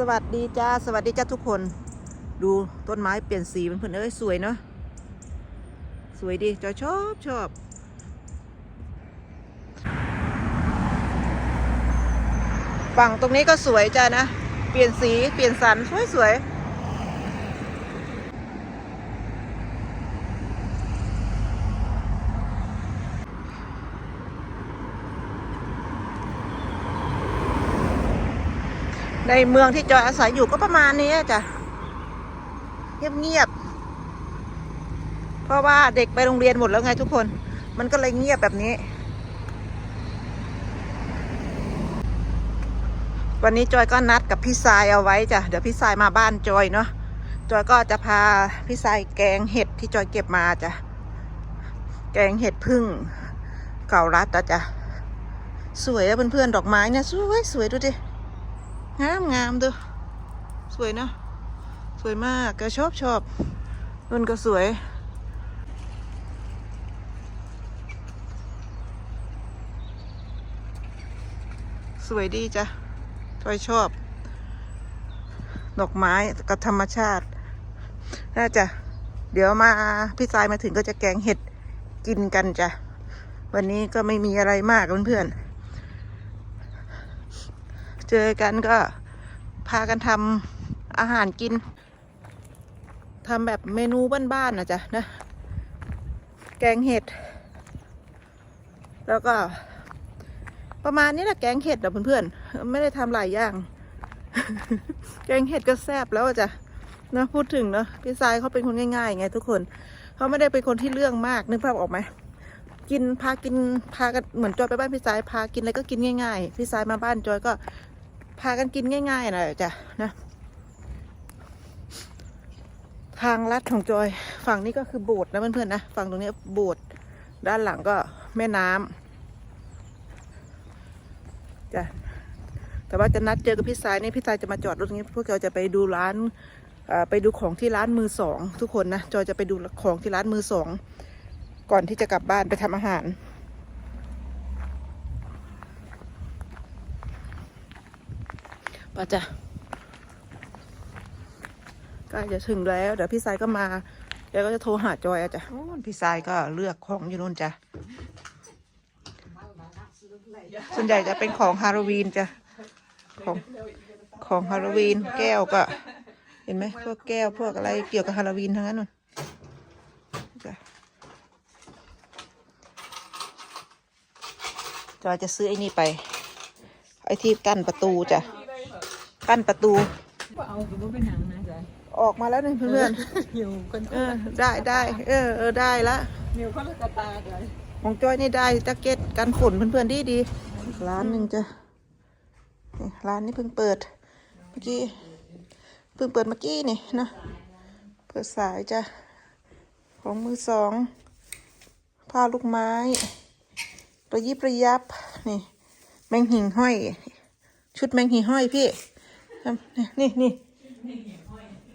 สวัสดีจ้า สวัสดีจ้าทุกคน ดูต้นไม้เปลี่ยนสีมันเพื่อนเอ้ยสวยเนาะ สวยดีจอยชอบชอบฝั่งตรงนี้ก็สวยจ้านะ เปลี่ยนสีเปลี่ยนสันสวยสวย ในเมืองที่จอยอาศัยอยู่ก็ประมาณนี้จ้ะเงียบๆเพราะว่าเด็กไปโรงเรียนหมดแล้วไงทุกคน มันก็เลยเงียบแบบนี้ วันนี้จอยก็นัดกับพี่สายเอาไว้จ้ะเดี๋ยวพี่สายมาบ้านจอยเนาะจอยก็จะพาพี่สายแกงเห็ดที่จอยเก็บมาจ้ะแกงเห็ดพึ่งเก่ารัดอะจ้ะสวยอะเพื่อนๆดอกไม้เนี่ยสวยสวยดูดิ งามงามดูสวยเนอะสวยมากก็ชอบชอบนุ่นก็สวย สวยดีจ้ะทอยชอบ ดอกไม้กับธรรมชาติน่าจะเดี๋ยวมาพี่สายมาถึงก็จะแกงเห็ดกินกันจ้ะวันนี้ก็ไม่มีอะไรมากเพื่อนๆ เจอกันก็พากันทำอาหารกินทำแบบเมนูบ้านๆนะจ๊ะนะ แกงเห็ด แล้วก็ ประมาณนี้แหละแกงเห็ดนะเพื่อนๆ ไม่ได้ทำหลายอย่าง แกงเห็ดก็แซ่บแล้วจ้ะนะพูดถึงเนาะพี่ทรายเขาเป็นคนง่ายๆไงทุกคนเขาไม่ได้เป็นคนที่เรื่องมากนึกภาพออกไหมกินพากินพากันเหมือนจอยไปบ้านพี่สายพากินอะไรก็กินง่ายๆพี่สายมาบ้านจอยก็ พากันกินง่ายๆหนะจ้ะนะทางลัดของจอยฝั่งนี้ก็คือโบสถ์นะเพื่อนๆนะฝั่งตรงนี้โบสถ์ด้านหลังก็แม่น้ำจ้ะแต่ว่าจะนัดเจอกับพี่สายนี่พี่สายจะมาจอดรถตรงนี้พวกเราจะไปดูร้านอ่อไปดูของที่ร้านมือสองทุกคนนะจอยจะไปดูของที่ร้านมือสองก่อนที่จะกลับบ้านไปทำอาหาร ปะจ้ะใกล้จะถึงแล้ว เดี๋ยวพี่สายก็มาเดี๋ยก็จะโทรหาจอยอะจ้ะพี่สายก็เลือกของอยู่นู่นจ้ะส่วนใหญ่จะเป็นของฮาโลวีนจ้ะของของฮาโลวีนแก้วก็ เห็นไหมพวกแก้วพวกอะไรเกี่ยวกับฮาโลวีนทั้งนั้นนู่นจ้ะจอยจะซื้อไอ้นี่ไป ไอ้ที่กั้นประตูจ้ะ กั้นประตู ก็เอาคือว่าเป็นหนังนะจ๊ะออกมาแล้วหนึ่งเพื่อนอยู่คนๆเออ ได้ได้เออเออได้ละมิวเขาละกระตาเลยของจอยนี่ได้แจ็คเก็ตกันฝนเพื่อนๆดีดีร้านหนึ่งจ้ะนี่ร้านนี้เพิ่งเปิด เมื่อกี้เพิ่งเปิดเมื่อกี้นี่นะเปิดสายจ้ะของมือสองผ้าลูกไม้ระยิบระยับนี่แมงหิ่งห้อย ชุดแมงหิ่งห้อยพี่ นี่นี่นี่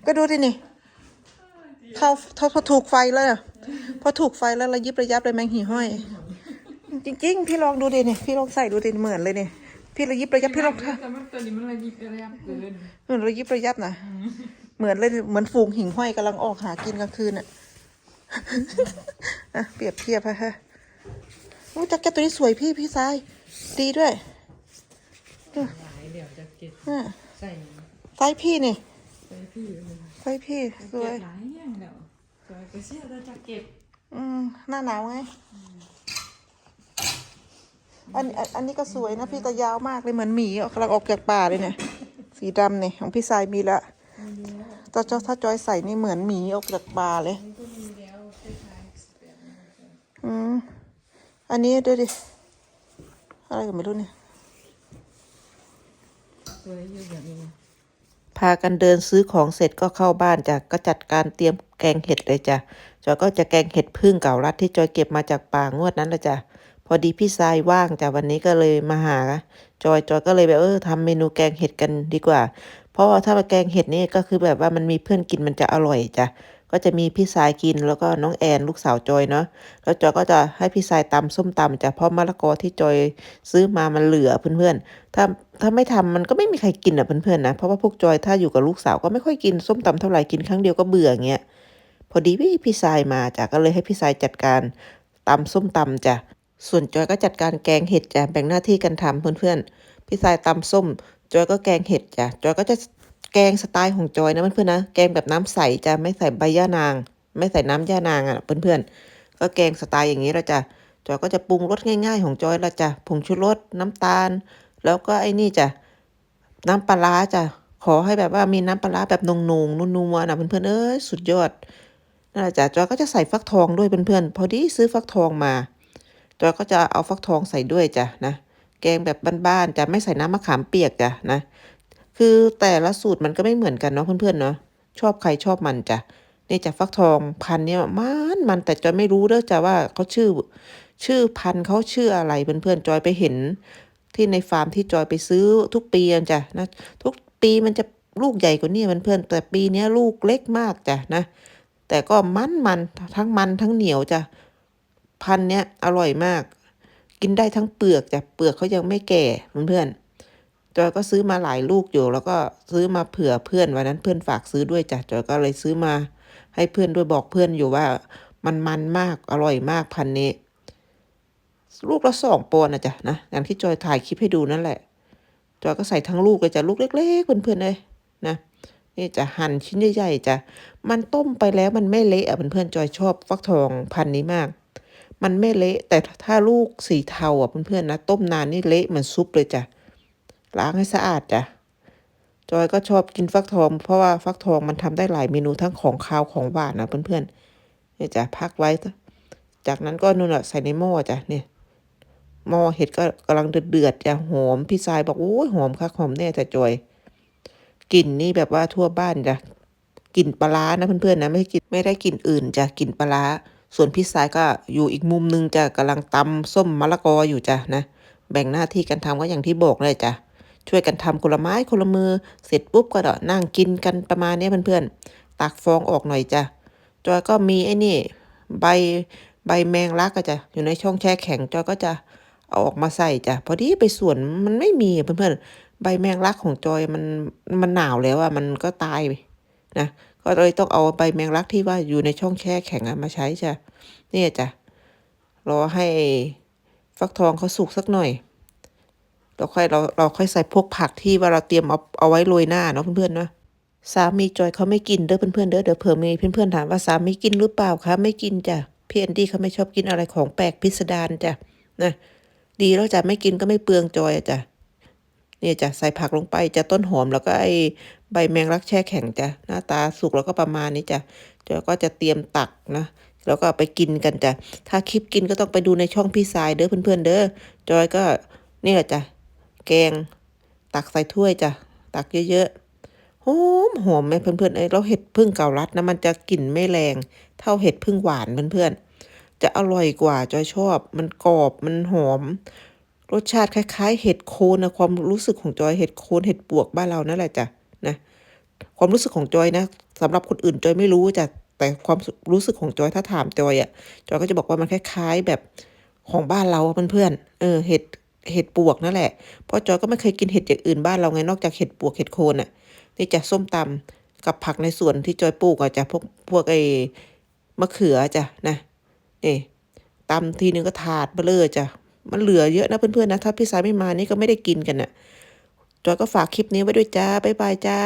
ก็ดูดินี่เข้าถ้าพอถูกไฟแล้วอะพอถูกไฟแล้วระยิบระยับเลยแมงหีห้อย จริง ๆ พี่ลองดูดิเนี่ยพี่ลองใส่ดูดิเหมือนเลยเนี่ยพี่ระยิบระยับพี่ลองแต่มันตัวนี้มันระยิบระยับเกินเหมือนระยิบระยับนะเหมือนเลยเหมือนฝูงหิ่งห้อยกำลังออกหากินกลางคืนอะอะเปรียบเทียบฮะฮะโอ้จักรแกตตัวนี้สวยพี่พี่ชาย ดีด้วยหลายเดี๋ยวจะเก็บอะ ใส่ไซส์พี่นี่ใส่พี่เลยไซส์พี่สเก็วบยหลายอย่างเดี๋ยวจอยก็เชื่อเราจะเก็บอืมหน้าหนาวไง อันอันอันนี้ก็สวยนะพี่แต่ยาวมากเลยเหมือนหมีออกกำลังออกจากป่าเลยเนี่ย สีดำเนี่ยของพี่สายมีละถ้าจถ้าจอยใส่นี่เหมือนหมีออกจากป่าเลย มันก็มีแล้วคล้ายๆแบบนี้อืม อันนี้ดูดิ อะไรก็ไม่รู้เนี่ย สวยอยู่แบบนี้พากันเดินซื้อของเสร็จก็เข้าบ้านจ้ะก็จัดการเตรียมแกงเห็ดเลยจ้ะจอยก็จะแกงเห็ดพึ่งเก่ารัดที่จอยเก็บมาจากป่างวดนั้นละจ้ะพอดีพี่ทรายว่างจ้ะวันนี้ก็เลยมาหาจอยจอยก็เลยแบบเออทำเมนูแกงเห็ดกันดีกว่า เพราะว่าถ้ามาแกงเห็ดนี่ก็คือแบบว่ามันมีเพื่อนกินมันจะอร่อยจ้ะ ก็จะมีพี่สายกินแล้วก็น้องแอนลูกสาวจอยเนาะแล้วจอยก็จะให้พี่สายตำส้มตำจ้ะเพราะมะละกอที่จอยซื้อมามันเหลือเพื่อนๆถ้าถ้าไม่ทำมันก็ไม่มีใครกินอะเพื่อนๆนะเพราะว่าพวกจอยถ้าอยู่กับลูกสาวก็ไม่ค่อยกินส้มตำเท่าไหร่กินครั้งเดียวก็เบื่ออย่างเงี้ยพอดีพี่พี่สายมาจ้ะก็เลยให้พี่สายจัดการตำส้มตำจ้ะส่วนจอยก็จัดการแกงเห็ดจ้ะแบ่งหน้าที่กันทำเพื่อนๆพี่สายตำส้มจอยก็แกงเห็ดจ้ะจอยก็จะ แกงสไตล์ของจอยนะเพื่อนๆนะแกงแบบน้ำใสจะไม่ใส่ใบย่านาง ไม่ใส่น้ำย่านางอะเพื่อนๆก็แกงสไตล์อย่างนี้ละจ้ะจอยก็จะปรุงรสง่าย ๆ ของจอยละจ้ะผงชูรสน้ำตาล แล้วก็ไอ้นี่จ้ะน้ำปลาจ้ะขอให้แบบว่ามีน้ำปลาแบบนงๆนุ่มๆนะเพื่อนๆเอ้ยสุดยอดนั่นแหละจ้ะจอยก็จะใส่ฟักทองด้วยเพื่อนๆพอดีซื้อฟักทองมาจอยก็จะเอาฟักทองใส่ด้วยจ้ะนะแกงแบบบ้านๆจะไม่ใส่น้ำมะขามเปียกจ้ะนะ คือแต่ละสูตรมันก็ไม่เหมือนกันเนาะเพื่อนๆเนาะชอบใครชอบมันจ้ะนี่จ้ะฟักทองพันเนี่ยมันมันแต่จอยไม่รู้เด้อจ้ะว่าเขาชื่อ ชื่อพันเขาชื่ออะไรเพื่อนๆจอยไปเห็น ที่ในฟาร์มที่จอยไปซื้อทุกปีจ้ะนะทุกปีมันจะลูกใหญ่กว่านี้เพื่อนๆแต่ปีนี้ลูกเล็กมากจ้ะนะ แต่ก็มันมันทั้งมันทั้งเหนียวจ้ะพันเนี้ยอร่อยมาก กินได้ทั้งเปลือกจ้ะเปลือกเขายังไม่แก่เพื่อนๆ จอยก็ซื้อมาหลายลูกอยู่ แล้วก็ซื้อมาเผื่อเพื่อนวันนั้นเพื่อนฝากซื้อด้วยจ้ะจอยก็เลยซื้อมาให้เพื่อนด้วยบอกเพื่อนอยู่ว่ามันมันมากอร่อยมากพันนี้ ลูกละสองปอนนะจ๊ะนะอย่างที่จอยถ่ายคลิปให้ดูนั่นแหละ จอยก็ใส่ทั้งลูกเลยจ้ะลูกเล็กๆเพื่อนๆเลยนะนี่จะหั่นชิ้นใหญ่ๆจ้ะมันต้มไปแล้วมันไม่เละอะเพื่อนๆจอยชอบฟักทองพันนี้มาก มันไม่เละแต่ถ้าลูกสีเทาอะเพื่อนๆนะต้มนานนี่เละเหมือนซุปเลยจ้ะ ล้างให้สะอาดจ้ะจอยก็ชอบกินฟักทอง เพราะว่าฟักทองมันทำได้หลายเมนูทั้งของคาวของหวานนะเพื่อนๆนี่จ้ะพักไว้ จากนั้นก็นู่นอะใส่ในหม้อจ้ะเนี่ยหม้อเห็ดก็กำลังเดือดๆจ้ะหอมพี่สายบอกโอ้ยหอมคักหอมแน่แต่จอยกลิ่นนี่แบบว่าทั่วบ้านจ้ะกลิ่นปลาร้านะเพื่อนๆนะไม่ได้กลิ่นไม่ได้กลิ่นอื่นจ้ะกลิ่นปลาร้าส่วนพี่สายก็อยู่อีกมุมนึงจ้ะกำลังตำส้มมะละกออยู่จ้ะนะแบ่งหน้าที่กันทำก็อย่างที่บอกเลยจ้ะ ช่วยกันทำคนละไม้คนละมือ เสร็จปุ๊บก็เดาะนั่งกินกันประมาณนี้เพื่อนๆตักฟองออกหน่อยจ้ะจอยก็มีไอ้นี่ใบใบแมงลักก็จะอยู่ในช่องแช่แข็งจอยก็จะเอาออกมาใส่จ้ะพอดีไปสวนมันไม่มีเพื่อนๆใบแมงลักของจอยมันมันหนาวแล้วอะมันก็ตายนะก็เลยต้องเอาใบแมงลักที่ว่าอยู่ในช่องแช่แข็งอะมาใช้จ้ะเนี่ยจ้ะรอให้ฟักทองเขาสุกสักหน่อย เราค่อยเราเราค่อยใส่พวกผักที่ว่าเราเตรียมเอาเอาไว้โรยหน้าเนาะเพื่อนๆเนาะสามีจอยเขาไม่กินเด้อเพื่อนๆเด้อเดี๋ยวเผื่อมีเพื่อนๆถามว่าสามีกินหรือเปล่าคะไม่กินจ้ะพี่แอนดี้เขาไม่ชอบกินอะไรของแปลกพิสดารจ้ะนะดีแล้วจ้ะไม่กินก็ไม่เปลืองจอยจ้ะเนี่ยจ้ะใส่ผักลงไปจะต้นหอมแล้วก็ไอใบแมงลักแช่แข็งจ้ะหน้าตาสุกแล้วก็ประมาณนี้จ้ะจอยก็จะเตรียมตักนะแล้วก็ไปกินกันจ้ะถ้าคลิปกินก็ต้องไปดูในช่องพี่สายเด้อเพื่อนๆเด้อจอยก็นี่แหละจ้ะ แกง ตักใส่ถ้วยจ้ะ ตักเยอะๆหอมหอมไหมเพื่อนๆเอ้ยแล้วเห็ดพึ่งเกาลัดนะมันจะกลิ่นไม่แรง เท่าเห็ดพึ่งหวานเพื่อนๆจะอร่อยกว่าจอยชอบ มันกรอบมันหอม รสชาติคล้ายๆ เห็ดโคนนะความรู้สึกของจอยเห็ดโคนเห็ดปวกบ้านเรานั่นแหละจ้ะนะความรู้สึกของจอยนะสำหรับคนอื่นจอยไม่รู้จ้ะแต่ความรู้สึกของจอยถ้าถามจอยอะจอยก็จะบอกว่ามันคล้ายๆแบบของบ้านเราเพื่อนๆเออเห็ด เห็ดปวกนั่นแหละพ่อจอยก็ไม่เคยกินเห็ดอย่างอื่นบ้านเราไงนอกจากเห็ดปวกเห็ดโคนอะนี่จะส้มตำกับผักในสวนที่จอยปลูกอะจ้ะพวกพวกไอ้มะเขือจ้ะนะนี่ตำทีนึงก็ถาดเบลอจ้ะมันเหลือเยอะนะเพื่อนๆนะถ้าพี่สายไม่มานี่ก็ไม่ได้กินกันน่ะจอยก็ฝากคลิปนี้ไว้ด้วยจ้าบ๊ายบายจ้า